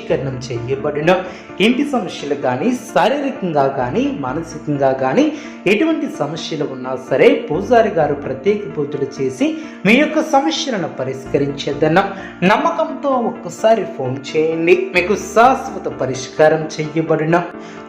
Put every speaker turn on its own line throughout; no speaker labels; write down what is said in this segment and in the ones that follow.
వశీకరణం చేయబడిన ఇంటి సమస్యలు కానీ శారీరకంగా కానీ మానసికంగా కానీ ఎటువంటి సమస్యలు ఉన్నా సరే పూజారి గారు ప్రత్యేక పూజలు చేసి మీ యొక్క సమస్యలను పరిష్కరించేదన్న నమ్మకంతో ఒక్కసారి ఫోన్ చేయండి. మీకు శాశ్వత పరిష్కారం చేయబడిన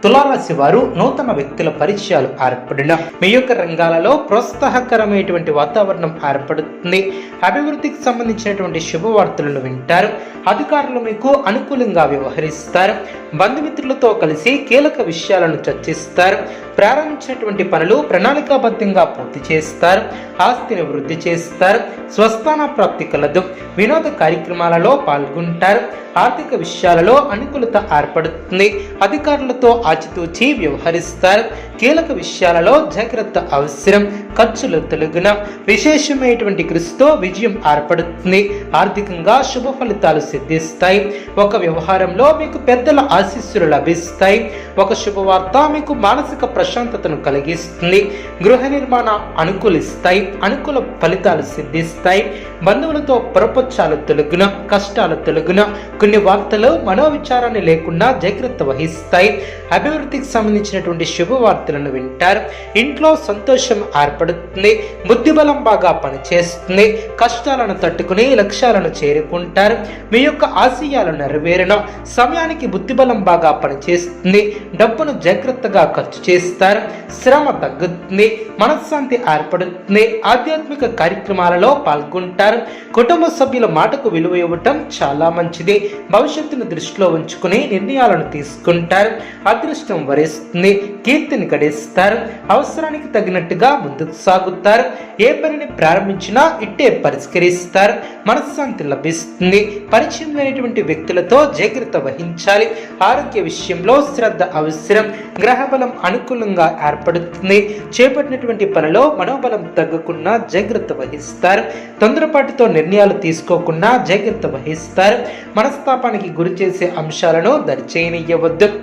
తులారాశి వారు నూతన వ్యక్తుల పరిచయాలు ఏర్పడిన మీ యొక్క రంగాలలో ప్రోత్సాహకరమైనటువంటి వాతావరణం ఏర్పడుతుంది. అభివృద్ధికి సంబంధించినటువంటి శుభవార్తలను వింటారు. అధికారులు మీకు అనుకూలంగా వ్యవహరిస్తారు. బంధుమిత్రులతో కలిసి కీలక విషయాలను చర్చిస్తారు. ప్రారంభించినటువంటి పనులు ప్రణాళికాబద్ధంగా పూర్తి చేస్తారు. ఆస్తిని వృద్ధి చేస్తారు. స్వస్థాన ప్రాప్తి కలదు. వినోద కార్యక్రమాలలో పాల్గొంటారు. ఆర్థిక విషయాలలో అనుకూలత ఏర్పడుతుంది. అధికారులతో ఆచితూచి వ్యవహరిస్తారు. కీలక విషయాలలో జాగ్రత్త అవసరం. ఖర్చులు తొలగిన. విశేషమైనటువంటి కృషితో విజయం ఏర్పడుతుంది. ఆర్థికంగా శుభ ఫలితాలు సిద్ధిస్తాయి. ఒక వ్యవహారంలో మీకు పెద్దల ఆశీస్సులు లభిస్తాయి. ఒక శుభవార్త మీకు మానసిక ప్రశాంతతను కలిగిస్తుంది. గృహ నిర్మాణ అనుకూలిస్తాయి. అనుకూల ఫలితాలు సిద్ధిస్తాయి. బంధువులతో ప్రపంచాలు తొలగున కష్టాలు తొలగున కొన్ని వార్తలు మనోవిచారాన్ని లేకుండా జాగ్రత్త వహిస్తాయి. అభివృద్ధికి సంబంధించినటువంటి శుభవార్తలను వింటారు. ఇంట్లో సంతోషం ఏర్పడుతుంది. బుద్ధిబలం బాగా పనిచేస్తుంది. కష్టాలను తట్టుకుని లక్ష్యాలను చేరుకుంటారు. మీ యొక్క ఆశయాలు నెరవేరడం సమయానికి బుద్ధిబలం బాగా పనిచేస్తుంది. డబ్బును జాగ్రత్తగా ఖర్చు చేస్తారు. శ్రమ తగ్గుతుంది. మనశ్శాంతి ఏర్పడుతుంది. ఆధ్యాత్మిక కార్యక్రమాలలో పాల్గొంటారు. కుటుంబ సభ్యుల మాటకు విలువ ఇవ్వటం చాలా మంచిది. భవిష్యత్తును దృష్టిలో ఉంచుకుని నిర్ణయాలను తీసుకుంటారు. అదృష్టం వరిస్తుంది. కీర్తిని గడిస్తారు. అవసరానికి తగినట్టుగా ముందుకు సాగుతారు. ఏ పనిని ప్రారంభించినా ఇట్టే పని పరిష్కరిస్తారు. మనశ్శాంతి లభిస్తుంది. పరిచయం లేనటువంటి వ్యక్తులతో జాగ్రత్త వహించాలి. ఆరోగ్య విషయంలో శ్రద్ధ అవసరం. గ్రహబలం అనుకూలంగా ఏర్పడుతుంది. చేపట్టినటువంటి పనిలో మనోబలం తగ్గకుండా జాగ్రత్త వహిస్తారు. తొందరపాటుతో నిర్ణయాలు తీసుకోకుండా జాగ్రత్త వహిస్తారు. మనస్తాపానికి గురి చేసే అంశాలను దరిచేయనివ్వద్దు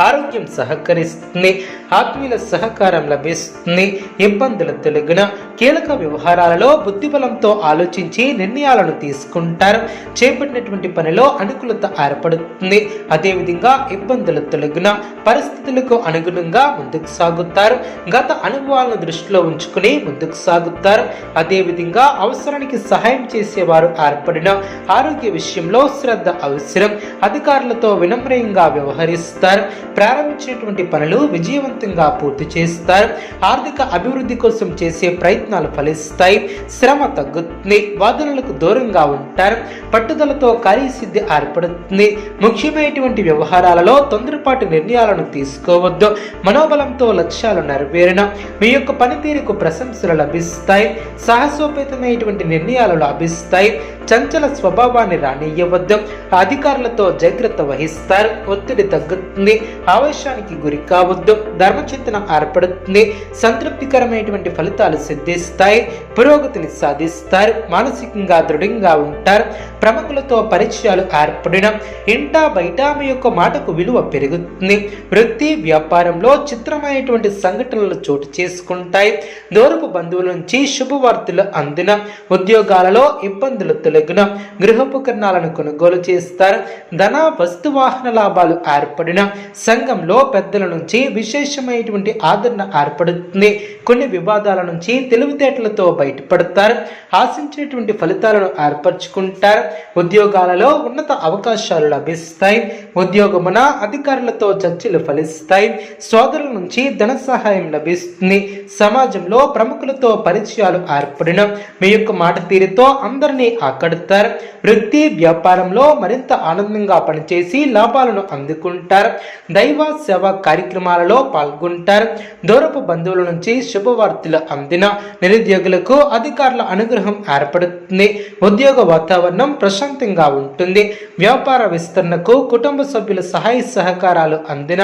ఆరోగ్యం సహకరిస్తుంది. ఆత్మీయుల సహకారం లభిస్తుంది. ఇబ్బందుల తొలగిన కీలక వ్యవహారాలలో బుద్ధిబలంతో ఆలోచించి నిర్ణయాలను తీసుకుంటారు. చేపట్టినటువంటి పనిలో అనుకూలత ఏర్పడుతుంది. అదేవిధంగా ఇబ్బందుల తొలగిన పరిస్థితులకు అనుగుణంగా ముందుకు సాగుతారు. గత అనుభవాలను దృష్టిలో ఉంచుకుని ముందుకు సాగుతారు. అదేవిధంగా అవసరానికి సహాయం చేసేవారు ఏర్పడిన ఆరోగ్య విషయంలో శ్రద్ధ అవసరం. అధికారులతో వినమ్రయంగా వ్యవహరిస్తారు. ప్రారంభించినటువంటి పనులు విజయవంతం విజయవంతంగా పూర్తి చేస్తారు ఆర్థిక అభివృద్ధి కోసం చేసే ప్రయత్నాలు ఫలిస్తాయి. శ్రమ తగ్గుతుంది. వాదనలకు దూరంగా ఉంటారు. పట్టుదలతో కార్యసిద్ధి ఏర్పడుతుంది. ముఖ్యమైనటువంటి వ్యవహారాలలో తొందరపాటు నిర్ణయాలను తీసుకోవద్దు. మనోబలంతో లక్ష్యాలు నెరవేరిన మీ యొక్క పనితీరుకు ప్రశంసలు లభిస్తాయి. సాహసోపేతమైనటువంటి నిర్ణయాలు లభిస్తాయి. చంచల స్వభావాన్ని రానియవద్దు అధికారులతో జాగ్రత్త వహిస్తారు. ఒత్తిడి తగ్గుతుంది. ఆవేశానికి గురి కావద్దు. ధర్మచింతన ఏర్పడుతుంది. సంతృప్తికరమైనటువంటి ఫలితాలు సిద్ధిస్తాయి. పురోగతిని సాధిస్తారు. మానసికంగా దృఢంగా ఉంటారు. ప్రముఖులతో పరిచయాలు ఏర్పడిన ఇంటా బయట మీ యొక్క మాటకు విలువ పెరుగుతుంది. వృత్తి వ్యాపారంలో చిత్రమైనటువంటి సంఘటనలు చోటు చేసుకుంటాయి. దూరపు బంధువుల నుంచి శుభవార్తలు అందిన ఉద్యోగాలలో ఇబ్బందులు తొలగిన గృహోపకరణాలను కొనుగోలు చేస్తారు. ధన వస్తు వాహన లాభాలు ఏర్పడిన సంఘంలో పెద్దల నుంచి విశేషమైనటువంటి ఆదరణ ఏర్పడుతుంది. కొన్ని వివాదాల నుంచి తెలివితేటలతో బయటపడతారు. ఆశించేటువంటి ఫలితాలను ఏర్పరచుకుంటారు. ఉద్యోగాలలో ఉన్నత అవకాశాలు లభిస్తాయి. ఉద్యోగమున అధికారులతో చర్చలు ఫలిస్తాయి. సోదరుల నుంచి ధన సహాయం లభిస్తుంది. సమాజంలో ప్రముఖులతో పరిచయాలు ఏర్పడిన. మీ యొక్క మాట తీరుతో అందరినీ ఆకడతారు. వృత్తి వ్యాపారంలో మరింత ఆనందంగా పనిచేసి లాభాలను అందుకుంటారు. దైవ సేవ కార్యక్రమాలలో పాల్గొంటారు. దూరపు బంధువుల నుంచి శుభవార్తలు అందిన నిరుద్యోగులకు అధికారుల అనుగ్రహం ఏర్పడుతుంది. ఉద్యోగ వాతావరణం ప్రశాంతంగా ఉంటుంది. వ్యాపార విస్తరణకు కుటుంబ సభ్యుల సహాయ సహకారాలు అందిన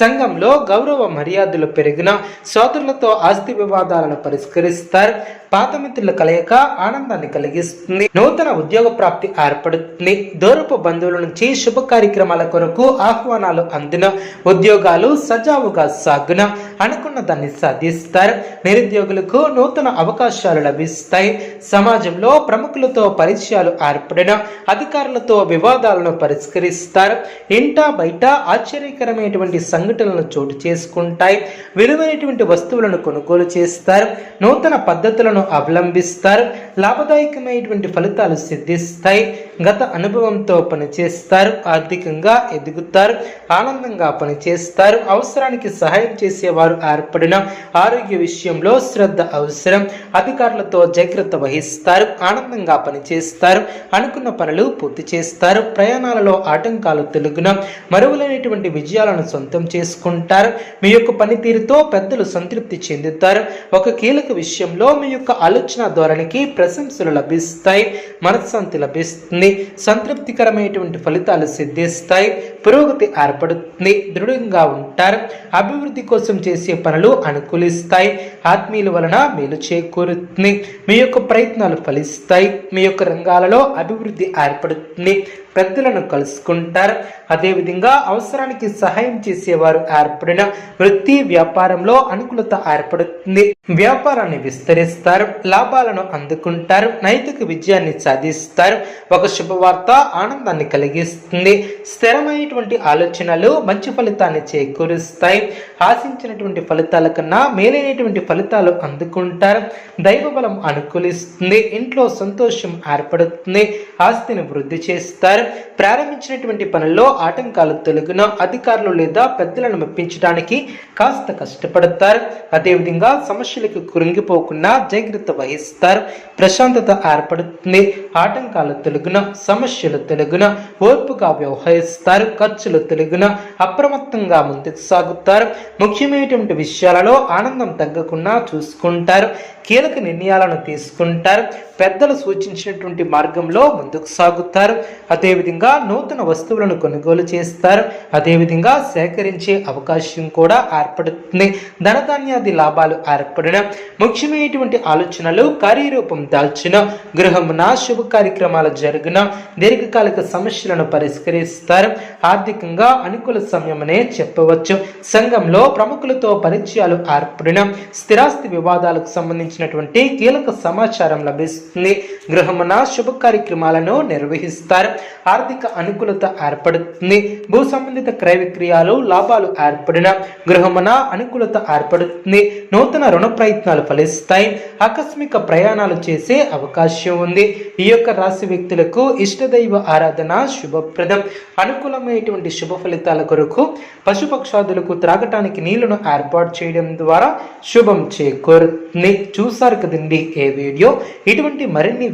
సంఘంలో గౌరవ మర్యాదలు పెరిగిన సోదరులతో ఆస్తి వివాదాలను పరిష్కరిస్తారు. పాత మిత్రుల కలయిక ఆనందాన్ని కలిగిస్తుంది. నూతన ఉద్యోగ ప్రాప్తి ఏర్పడుతుంది. దూరపు బంధువుల నుంచి శుభ కార్యక్రమాల కొరకు ఆహ్వానాలు అందిన ఉద్యోగాలు సజావుగా సాగున అనుకున్న దాన్ని సాధిస్తారు. నిరుద్యోగులకు నూతన అవకాశాలు లభిస్తాయి. సమాజంలో ప్రముఖులతో పరిచయాలు ఏర్పడిన అధికారులతో వివాదాలను పరిష్కరిస్తారు. ఇంట బయట ఆశ్చర్యకరమైనటువంటి సంఘటనలు చోటు చేసుకుంటాయి. విలువైనటువంటి వస్తువులను కొనుగోలు చేస్తారు. నూతన పద్ధతులను అవలంబిస్తారు. లాభదాయకమైనటువంటి ఫలితాలు సిద్ధిస్తాయి. గత అనుభవంతో పనిచేస్తారు. ఆర్థికంగా ఎదుగుతారు. ఆనందంగా పనిచేస్తారు. అవసరానికి సహాయం చేసేవారు ఏర్పడిన ఆరోగ్య విషయంలో శ్రద్ధ అవసరం. అధికారులతో జాగ్రత్త వహిస్తారు. ఆనందంగా పనిచేస్తారు. అనుకున్న పనులు పూర్తి చేస్తారు. ప్రయాణాలలో ఆటంకాలు తెలుగున మరువులైనటువంటి విజయాలను సొంతం చేసుకుంటారు. మీ యొక్క పనితీరుతో పెద్దలు సంతృప్తి చెందుతారు. ఒక కీలక విషయంలో మీ యొక్క ఆలోచన ధోరణికి ప్రశంసలు లభిస్తాయి మనశ్శాంతి లభిస్తుంది సంతృప్తికరమైనటువంటి ఫలితాలు సిద్ధిస్తాయి పురోగతి ఏర్పడుతుంది దృఢంగా ఉంటారు అభివృద్ధి కోసం చేసే పనులు అనుకూలిస్తాయి ఆత్మీయుల వలన మేలు చేకూరుతుంది. మీ యొక్క ప్రయత్నాలు ఫలిస్తాయి. మీ యొక్క రంగాలలో అభివృద్ధి ఏర్పడుతుంది. పెద్దలను కలుసుకుంటారు. అదేవిధంగా అవసరానికి సహాయం చేసేవారు ఏర్పడిన వృత్తి వ్యాపారంలో అనుకూలత ఏర్పడుతుంది. వ్యాపారాన్ని విస్తరిస్తారు. లాభాలను అందుకుంటారు. నైతిక విజయాన్ని సాధిస్తారు. ఒక శుభవార్త ఆనందాన్ని కలిగిస్తుంది. స్థిరమైనటువంటి ఆలోచనలు మంచి ఫలితాన్ని చేకూరుస్తాయి. ఆశించినటువంటి ఫలితాల కన్నా మేలైనటువంటి ఫలితాలు అందుకుంటారు. దైవ బలం అనుకూలిస్తుంది. ఇంట్లో సంతోషం ఏర్పడుతుంది. ఆస్తిని వృద్ధి చేస్తారు. ప్రారంభించినటువంటి పనుల్లో ఆటంకాలు తొలగిన అధికారులు లేదా పెద్దలను మెప్పించడానికి కాస్త కష్టపడతారు. అదేవిధంగా సమస్యలకు కురింగిపోకుండా జాగ్రత్త వహిస్తారు. ప్రశాంతత ఏర్పడుతుంది. ఆటంకాలు తొలగిన సమస్యలు తొలగిన ఓర్పుగా వ్యవహరిస్తారు. ఖర్చులు తొలగిన అప్రమత్తంగా ముందుకు సాగుతారు. ముఖ్యమైనటువంటి విషయాలలో ఆనందం తగ్గకుండా చూసుకుంటారు. కీలక నిర్ణయాలను తీసుకుంటారు. పెద్దలు సూచించినటువంటి మార్గంలో ముందుకు సాగుతారు. అదేవిధంగా నూతన వస్తువులను కొనుగోలు చేస్తారు. అదేవిధంగా సేకరించే అవకాశం కూడా ఏర్పడుతుంది. ధనధాన్యాది లాభాలు ఏర్పడిన ముఖ్యమైనటువంటి ఆలోచనలు కార్యరూపం దాల్చిన గృహమున శుభ కార్యక్రమాలు జరిగిన దీర్ఘకాలిక సమస్యలను పరిష్కరిస్తారు. ఆర్థికంగా అనుకూల సమయమనే చెప్పవచ్చు. సంఘంలో ప్రముఖులతో పరిచయాలు ఏర్పడిన స్థిరాస్తి వివాదాలకు సంబంధించి సంబంధించినటువంటి కీలక సమాచారం లభిస్తుంది. గృహమున శుభ కార్యక్రమాలను నిర్వహిస్తారు. ఆర్థిక అనుకూలత ఏర్పడుతుంది. భూ సంబంధిత క్రయ విక్రయాలు లాభాలు ఏర్పడిన గృహమున అనుకూలత ఏర్పడుతుంది. నూతన రుణ ప్రయత్నాలు ఫలిస్తాయి. ఆకస్మిక ప్రయాణాలు చేసే అవకాశం ఉంది. ఈ యొక్క రాశి వ్యక్తులకు ఇష్టదైవ ఆరాధన శుభప్రదం. అనుకూలమైనటువంటి శుభ ఫలితాల కొరకు పశుపక్షాదులకు త్రాగటానికి నీళ్ళను ఏర్పాటు చేయడం ద్వారా శుభం చేకూరుతుంది. చూసారు కదండి ఏ వీడియో? ఇటువంటి మరిన్ని